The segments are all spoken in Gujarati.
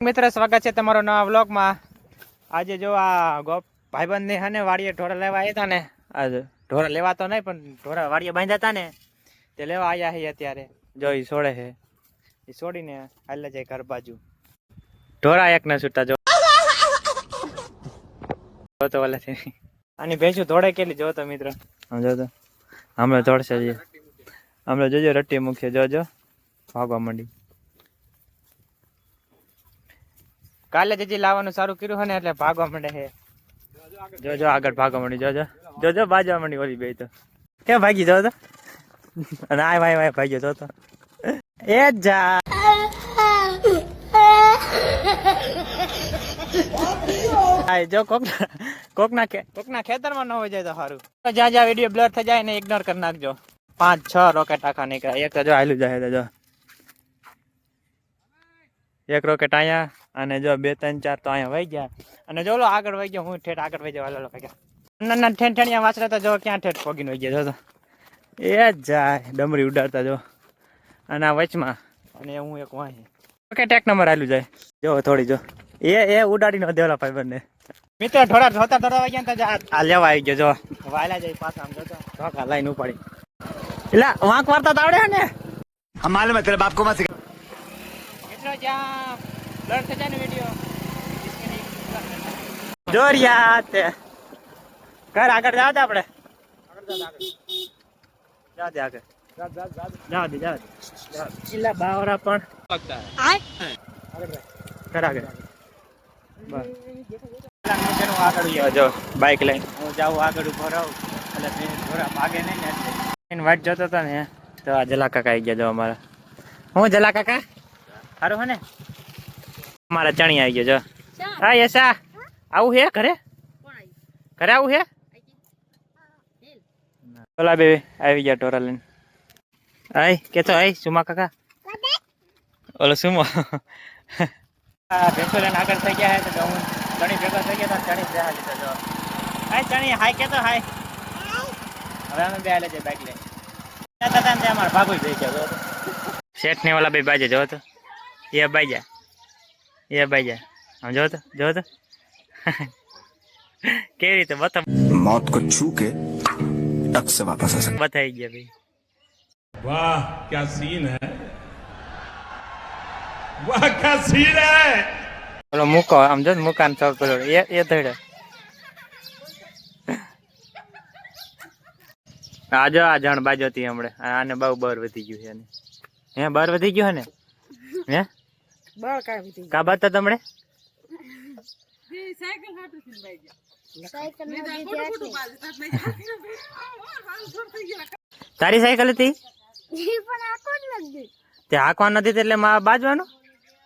મિત્ર, સ્વાગત છે તમારો નવા વ્લોગમાં. આજે જો આ ગોપ ભાઈબંધ ને હને વાડીએ ઢોરા લેવા આવ્યા હતા ને આજે ઢોરા લેવા તો નહીં, પણ ઢોરા વાડીએ બાંધ્યા હતા ને, તે લેવા આવ્યા છે અત્યારે. જો એ છોડે છે એ છોડીને હાલે જાય ઘર બાજુ. ઢોરા એક ના છૂટા જો. તો ઓલાથી આની ભેંસું ધોળે કેટલી, જો તો મિત્ર. જો તો. હમણાં ધોળશે હમણાં જોજો, રટ્ટી મૂકશે જોજો ભાગવા માંડી. કાલે જજી લાવવાનું સારું કર્યું હોય ને એટલે ભાગવા માંડે છે જો જો, આગળ ભાગવા માંડી જોજો જોજો બાજવા માંડી ઓલી બે તો. કેમ ભાગી જો તો? અને ભાઈ ભાઈ ભાગ્યો જો તો. એ જ જા. જો, કોક કોકના કોકના ખેતરમાં ન હોય જાય તો સારું જ્યાં જ્યાં વીડિયો બ્લર થઈ જાય ને ઇગ્નોર કરી નાખજો. પાંચ, છ રોકેટ આખા નીકળ્યા. એક જો આયલું જાય તો જો. એક રોકેટ અહીંયા અને જો બે, ત્રણ, ચાર તો અહીંયા વહી ગયા. અને જો લો આગળ વહી ગયો, હું ઠેઠ આગળ વહી જવા લો ભાઈ ના ના ઠેઠ ઠેણિયા વાસરે તો જો ક્યાં ઠેઠ પોગીને વહી ગયા, જો એ જાય, ડમરી ઉડાડતા જો. અને આ વચમાં. અને હું એક વાંહી. ઓકે ટેક નંબર આવેલું જાય. જો, થોડી જો. એ એ ઉડાડી ન દેવલા ભાઈ બંને. મિત્ર, થોડા ધોતા ધોતા વાગ્યા તો આ લેવા આવી ગયો, જો. વાયલા જાય પાછા આમ જોતો ધોકા લઈને ઉપાડી. એટલે વાંક વાર્તા તો આવડે ને? હમ માલુમ હે, તેરે બાપ કો એટલો બ્લર કર આગળ જાવ તે આપણે. જા દે આગળ. જા દે દે ઇલા બાવરા પણ. કર આગળ. બસ. બાઇક લઈને. હું જાઉં આગળ ઊભો રહું. એટલે ભાગે નહીં. ને વાટ જોતો હતો ને. તો આ જલા કાકા આવી ગયા જો અમારા. હું જલા કાકા સારું હે ને. મારા ચણી આવી ગયો જો. હા યસા આવું હે ઘરે? ઘરે આવું હે? ઓલા બે આવી ગયા ટોરા લઈને. આય કે તો આય સુમા કાકા. ઓલો સુમો. આ ભેંસો લઈને આગળ થઈ ગયા હે તો હું ચણી ભેગા થઈ ગયા તો ચણી બેહા લીધો જો. હાય ચણી હાય કે તો હાય. હવે અમે બે હાલે છે બાઈક લઈને. ત્યાં ત્યાં અમારા ભાગો થઈ ગયો જો. શેઠ ને ઓલા બે બાજે જો તો. એ અબાઈ જા. એ અબાઈ જા. આમ જો તો જો તો. કેવી રીતે બતા મોત કો છૂ કે ટક સે વાપસ આ સક બતાઈ ગયા ભાઈ. વાહ ક્યા સીન હે વાહ ક્યા સીન હે પેલો મૂકો આમ જો મુકાન ચાલ પેલો એ એ ધડે. આજો આ જાણ બાજુ હતી હમણાં આને બહુ બર વધી ગયું છે હે બર વધી ગયું હે ને? હે? બળ કાઢી દીધી કા બાત તમને તારી સાયકલ હતી? તે હાંકવા નથી એટલે માં બાજવાનું?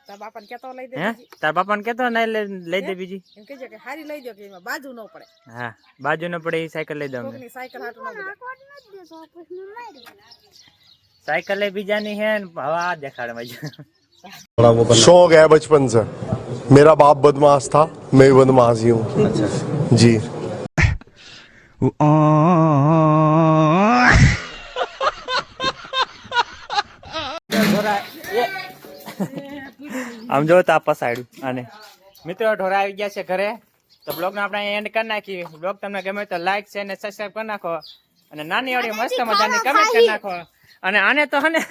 તાર બાપાને કેતો લઈ દે હે? તાર બાપાને કેતો ના લઈ લઈ દે બીજી. એમ કહેજે કે હારી લઈ દો કે એમાં બાજુ ન પડે. હા બાજુ ન પડે એ સાયકલ લઈ દઉં કોકની સાયકલ હાટું ન બધે સાયકલ એ બીજાની હે ને હવા દેખાડે માં शौक है बचपन से मेरा बाप बदमाश था मैं भी बदमाश ही हूँ जी આમ જો તો આ પસાડ્યું આને મિત્રો ઢોરા આવી ગયા છે ઘરે તો બ્લોગ આપણે એન્ડ કરી નાખી બ્લોગ તમને ગમે તો લાઈક છે અને સબસ્ક્રાઈબ કરી નાખો અને નાની વાળી મસ્ત મજાની કમેન્ટ કરી નાખો અને આને તો હને